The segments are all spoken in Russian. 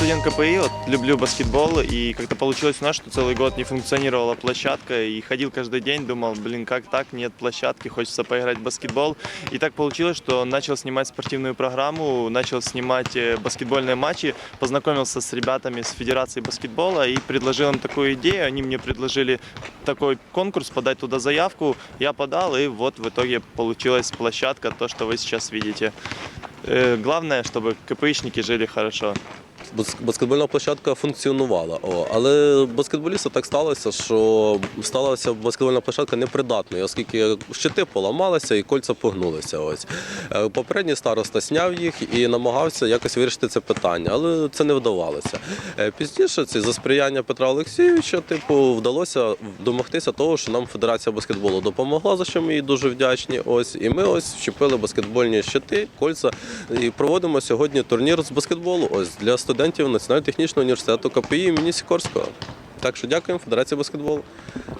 студент КПИ, вот, люблю баскетбол, и как-то получилось у нас, что целый год не функционировала площадка, и ходил каждый день, думал, блин, как так, нет площадки, хочется поиграть в баскетбол. И так получилось, что начал снимать спортивную программу, начал снимать э, баскетбольные матчи, познакомился с ребятами с Федерации баскетбола и предложил им такую идею, они мне предложили такой конкурс, подать туда заявку, я подал, и вот в итоге получилась площадка, то, что вы сейчас видите. Э, Главное, чтобы КПИшники жили хорошо. Бас- Баскетбольна площадка функціонувала, о, але баскетболісту так сталося, що сталася баскетбольна площадка непридатною, оскільки щити поламалися і кольця погнулися. Ось Е, попередній староста сняв їх і намагався якось вирішити це питання, але це не вдавалося. Е, Пізніше це за сприяння Петра Олексійовича, типу, вдалося домогтися того, що нам Федерація баскетболу допомогла, за що ми їй дуже вдячні. Ось і ми ось вчепили баскетбольні щити, кольця і проводимо сьогодні турнір з баскетболу. Ось для студентів Національного технічного університету КПІ імені Сікорського. Так що дякуємо Федерації баскетболу.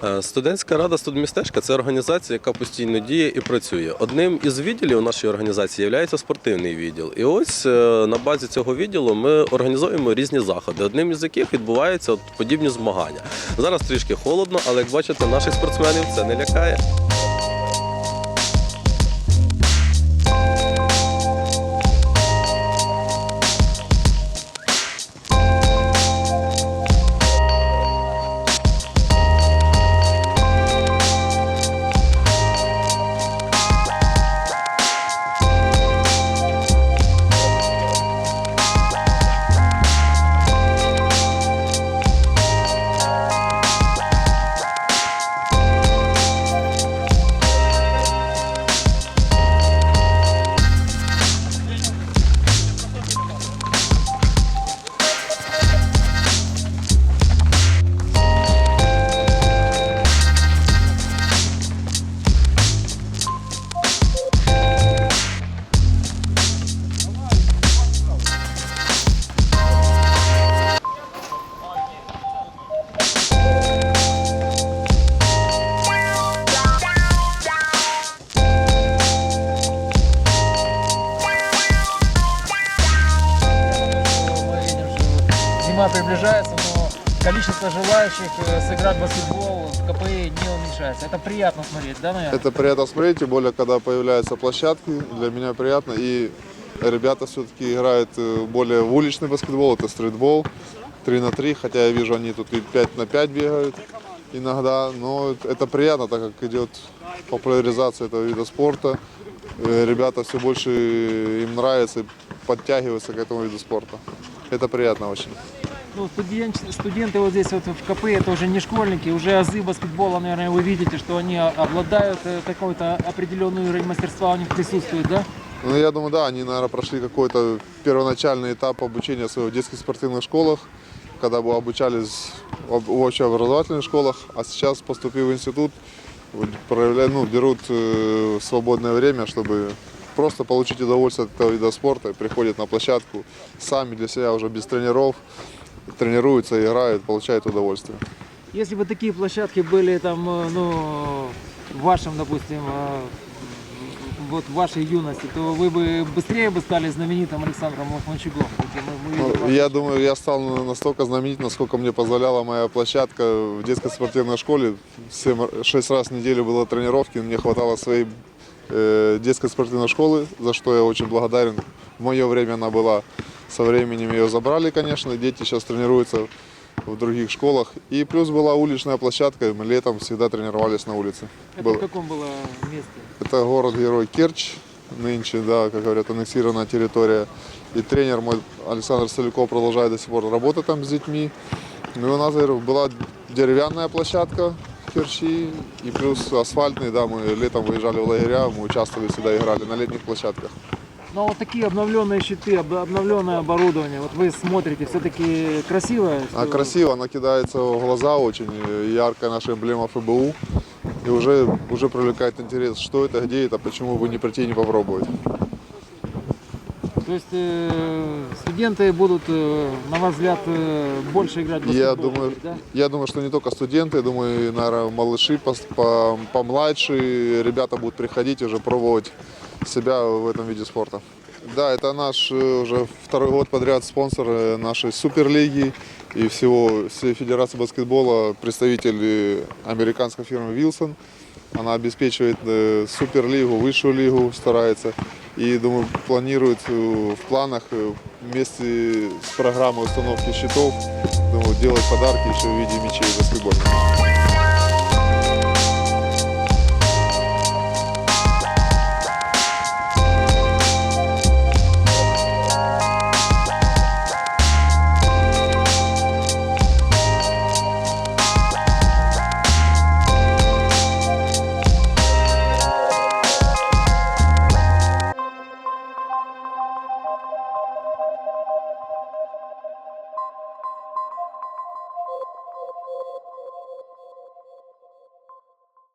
Е, Студентська рада студмістечка це організація, яка постійно діє і працює. Одним із відділів нашої організації є спортивний відділ. І ось е, на базі цього відділу ми організуємо різні заходи, одним із яких відбуваються подібні змагання. Зараз трішки холодно, але як бачите, наших спортсменів це не лякає. Приближается, но количество желающих э, сыграть в баскетбол в КПИ не уменьшается. Это приятно смотреть, да, наверное? Это приятно смотреть, тем более, когда появляются площадки, для меня приятно. И ребята все-таки играют э, более в уличный баскетбол, это стритбол, 3 на 3, хотя я вижу, они тут и 5 на 5 бегают иногда. Но это приятно, так как идет популяризация этого вида спорта. Э, Ребята все больше им нравится и подтягиваются к этому виду спорта. Это приятно очень. Ну, студент- студенты вот здесь вот в КП, это уже не школьники, уже азы баскетбола, наверное, вы видите, что они обладают э, какой-то определенный уровень мастерства у них присутствует, да? Ну, я думаю, да, они, наверное, прошли какой-то первоначальный этап обучения в своих детских спортивных школах, когда бы обучались в в общеобразовательных школах, а сейчас, поступив в институт, проявляют, ну, берут э, свободное время, чтобы просто получить удовольствие от этого вида спорта, приходят на площадку сами для себя уже без тренеров, тренируются, играют, получают удовольствие. Если бы такие площадки были там, э, ну, в вашем, допустим, э, вот в вашей юности, то вы бы быстрее бы стали знаменитым Александром видим Ну, Я думаю, я стал настолько знаменит, насколько мне позволяла моя площадка в детской спортивной школе. 6 раз в неделю было тренировки, мне хватало своей э, детской спортивной школы, за что я очень благодарен. В мое время она была, со временем ее забрали, конечно, дети сейчас тренируются в других школах. И плюс была уличная площадка, мы летом всегда тренировались на улице. Это Было- в каком было месте? это город-герой Керчь, нынче, да, как говорят, аннексированная территория. И тренер мой Александр Соляков продолжает до сих пор работать там с детьми. Ну и у нас говорю, была деревянная площадка в Керчи и плюс асфальтный, да, мы летом выезжали в лагеря, мы участвовали всегда, играли на летних площадках. Но вот такие обновленные щиты, об- обновленное оборудование, вот вы смотрите, все-таки красиво? А красиво, она кидается в глаза очень, э, яркая наша эмблема ФБУ. И уже, уже привлекает интерес, что это, где это, почему бы не прийти и не попробовать. То есть э, студенты будут, э, на ваш взгляд, э, больше играть в баскетбол? Я думаю, да? я думаю, что не только студенты, я думаю, и, наверное, малыши пос- по- помладше, ребята будут приходить уже пробовать себя в этом виде спорта. Да, это наш э, уже второй год подряд спонсор э, нашей суперлиги и всего всей федерации баскетбола, представитель э, американской фирмы Wilson. Она обеспечивает суперлигу, высшую лигу старается. И, думаю, планирует э, в планах э, вместе с программой установки счетов думаю, делать подарки еще в виде мячей баскетбольных.